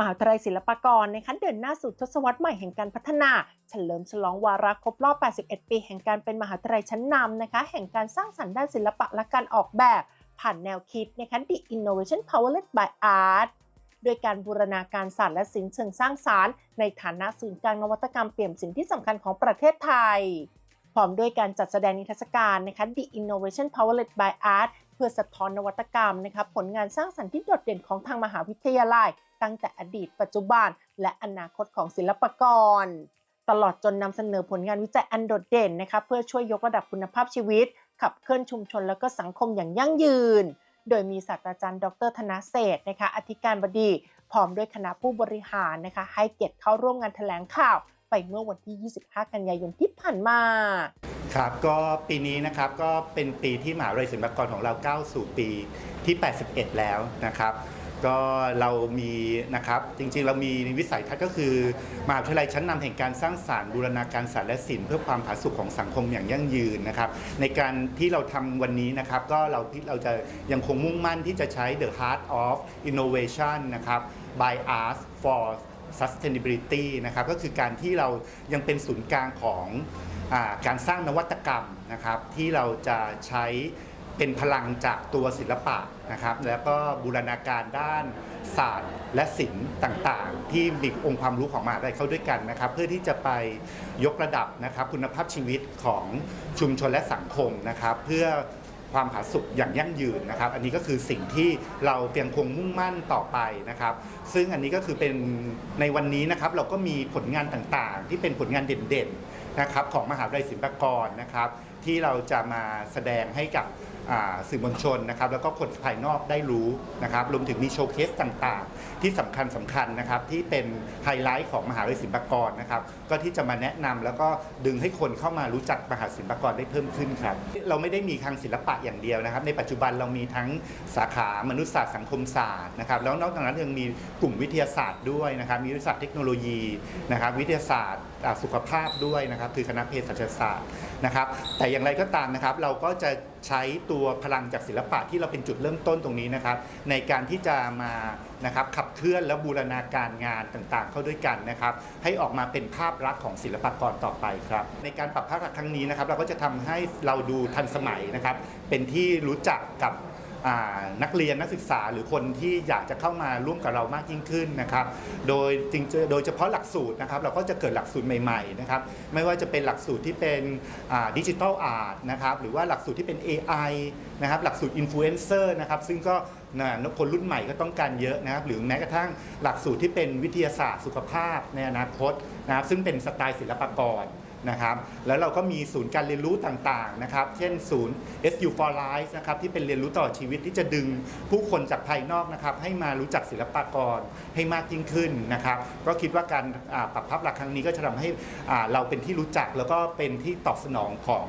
มหาวิทยาลัยศิลปากรนะคะเดินหน้าสู่ทศวรรษใหม่แห่งการพัฒนา เฉลิมฉลองวาระครบรอบ 81 ปี แห่งการเป็นมหาวิทยาลัยชั้นนำนะคะ แห่งการสร้างสรรค์ด้านศิลปะและการออกแบบ ผ่านแนวคิดนะคะ The Innovation Powered by Art โดยการบูรณาการศาสตร์และศิลป์เชิงสร้างสารรค์ในฐานะศูนย์กลางนวัตกรรมเปี่ยมสิ่งที่สำคัญของประเทศไทย พร้อมด้วยการจัดแสดงนิทรรศการนะคะ The Innovation Powered by Art เพื่อสะท้อนนวัตกรรมนะคะผลงานสร้างสรรค์ที่โดดเด่นของทางมหาวิทยาลัย ตั้งแต่อดีตปัจจุบัน และอนาคตของศิลปกร ตลอดจนนำเสนอผลงานวิจัยอันโดดเด่นนะคะเพื่อช่วยยกระดับคุณภาพชีวิต ขับเคลื่อนชุมชนและก็สังคมอย่างยั่งยืน โดยมีศาสตราจารย์ ดรธนเศษนะคะอธิการบดีพร้อมด้วยคณะผู้บริหารนะคะให้เกียรติเข้าร่วมงานแถลงข่าว ไปเมื่อวันที่ 25 กันยายนที่ผ่านมา ครับก็ปีนี้นะครับก็เป็นปีที่มหาวิทยาลัยศิลปากรของเราก้าวสู่ปีที่ 81 แล้วนะครับก็เรามีนะครับจริงๆ เรามีวิสัยทัศน์ก็คือมหาวิทยาลัยชั้นนำแห่งการสร้างสารรค์บูรณาการศาสตร์และศิลป์เพื่อความผาสุกของสังคมอย่างยั่งยืนนะครับ ในการที่เราทำวันนี้นะครับก็เราเราจะยังคงมุ่งมั่นที่จะใช้ the heart of innovation นะครับ by art for sustainability นะครับก็คือการที่เรายังเป็นศูนย์กลางของอาการสร้างนวัตกรรมนะครับที่เราจะใช้เป็นพลังจากตัวศิลปะนะครับแล้วก็บูรณาการด้านศาสตร์และศิลป์ต่างๆ ที่มีองค์ความรู้ของมหาวิทยาลัยเข้าด้วยกันนะครับ เพื่อที่จะไปยกระดับนะครับคุณภาพชีวิตของชุมชนและสังคมนะครับ เพื่อ ความผาสุกอย่างยั่งยืนนะครับ อันนี้ก็คือสิ่งที่เราเพียงคงมุ่งมั่นต่อไปนะครับ ซึ่งอันนี้ก็คือเป็นในวันนี้นะครับเราก็มีผลงานต่างๆ ที่เป็นผลงานเด่นๆนะครับของมหาวิทยาลัยศิลปากรนะครับ ที่เราจะมาแสดงให้กับสื่อมวลชนนะครับแล้วก็คนภายนอกได้รู้นะครับรวมถึงมีโชว์เคสต่างๆ ที่สำคัญสำคัญนะครับที่เป็นไฮไลท์ของมหาวิทยาลัยศิลปากรนะครับก็ที่จะมาแนะนำแล้วก็ดึงให้คนเข้ามารู้จักมหาศิลปากรได้เพิ่มขึ้นครับเราไม่ได้มีทางศิลปะอย่างเดียวนะครับ ในปัจจุบันเรามีทั้งสาขามนุษยศาสตร์สังคมศาสตร์นะครับแล้วนอกจากนั้นยังมีกลุ่มวิทยาศาสตร์ด้วยนะครับมีวิทยาศาสตร์เทคโนโลยีนะครับวิทยาศาสตร์สุขภาพด้วยนะครับคือคณะเภสัชศาสตร์นะครับแต่อย่างไรก็ตามนะครับเราก็จะใช้ตัวพลังจากศิลปะที่เราเป็นจุดเริ่มต้นตรงนี้นะครับ ในการที่จะมานะครับขับเคลื่อนและบูรณาการงานต่างๆ เข้าด้วยกันนะครับ ให้ออกมาเป็นภาพลักษณ์ของศิลปกรต่อไปครับ ในการปรับภาพลักษณ์ครั้งนี้นะครับ เราก็จะทำให้เราดูทันสมัยนะครับ เป็นที่รู้จักกับ นักเรียนนักศึกษาหรือคนที่อยากจะเข้ามาร่วมกับเรามากยิ่งขึ้นนะครับ โดยจริงโดยเฉพาะหลักสูตรนะครับเราก็จะเกิดหลักสูตรใหม่ๆนะครับไม่ว่าจะเป็นหลักสูตรที่เป็นดิจิทัลอาร์ตนะครับหรือว่าหลักสูตรที่เป็น AI นะครับหลักสูตรอินฟลูเอนเซอร์นะครับซึ่งก็นะคนรุ่นใหม่ก็ต้องการเยอะนะครับ หรือแม้กระทั่งหลักสูตรที่เป็นวิทยาศาสตร์สุขภาพในอนาคตนะครับซึ่งเป็นสไตล์ศิลปากร นะครับ แล้วเราก็มีศูนย์การเรียนรู้ต่างๆนะครับ เช่นศูนย์ SU for Life นะครับที่เป็นเรียนรู้ตลอดชีวิตที่จะดึงผู้คนจากภายนอกนะครับให้มารู้จักศิลปากรให้มากยิ่งขึ้นนะครับ ก็คิดว่าการปรับภาพลักษณ์ครั้งนี้ก็จะทำให้เราเป็นที่รู้จักแล้วก็เป็นที่ตอบสนองของ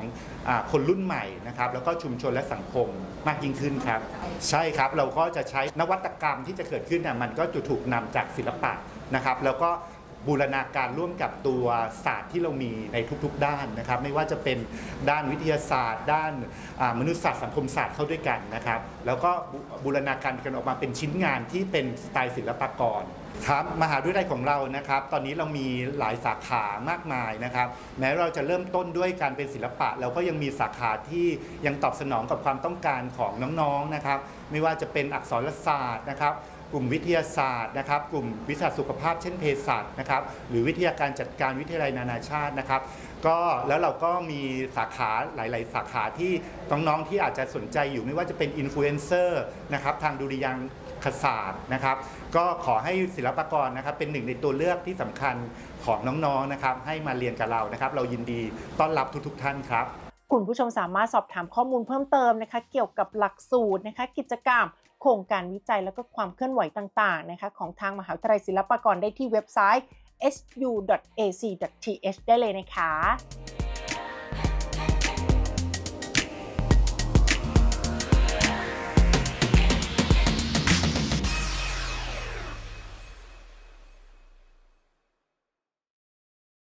อคนรุ่นใหม่นะครับ แล้วก็ชุมชนและสังคมมากยิ่งขึ้นครับ ใช่ครับเราก็จะใช้นวัตกรรมที่จะเกิดขึ้นน่ะมันก็จะถูกนำจากศิลปะนะครับ แล้วก็ บูรณาการร่วมกับตัวศาสตร์ที่เรามีในทุกๆด้านนะครับ ไม่ว่าจะเป็นด้านวิทยาศาสตร์ ด้านมนุษยศาสตร์สังคมศาสตร์เข้าด้วยกันนะครับ แล้วก็บูรณาการกันออกมาเป็นชิ้นงานที่เป็นสไตล์ศิลปกรครับมหาวิทยาลัยของเรานะครับ ตอนนี้เรามีหลายสาขามากมายนะครับ แม้เราจะเริ่มต้นด้วยการเป็นศิลปะ เราก็ยังมีสาขาที่ยังตอบสนองกับความต้องการของน้องๆนะครับ ไม่ว่าจะเป็นอักษรศาสตร์นะครับ กลุ่มวิทยาศาสตร์นะครับกลุ่มวิชาสุขภาพเช่นเภสัชนะครับหรือวิทยาการจัดการวิทยาลัยนานาชาตินะครับก็แล้วเราก็มีสาขาหลาย ๆ สาขาที่น้อง ๆ ที่อาจจะสนใจอยู่ไม่ว่าจะเป็นอินฟลูเอนเซอร์นะครับทางดุริยางคศาสตร์นะครับ ก็ขอให้ศิลปากรนะครับเป็นหนึ่งในตัวเลือกที่สำคัญของน้อง ๆ นะครับ ให้มาเรียนกับเรานะครับ เรายินดีต้อนรับทุก ๆ ท่านครับ คุณผู้ชมสามารถสอบถามข้อมูลเพิ่มเติมนะคะ เกี่ยวกับหลักสูตรนะคะ กิจกรรม โครงการวิจัยแล้วก็ความเคลื่อนไหวต่างๆนะคะของทางมหาวิทยาลัยศิลปากรได้ที่เว็บไซต์ su.ac.th ได้เลยนะคะ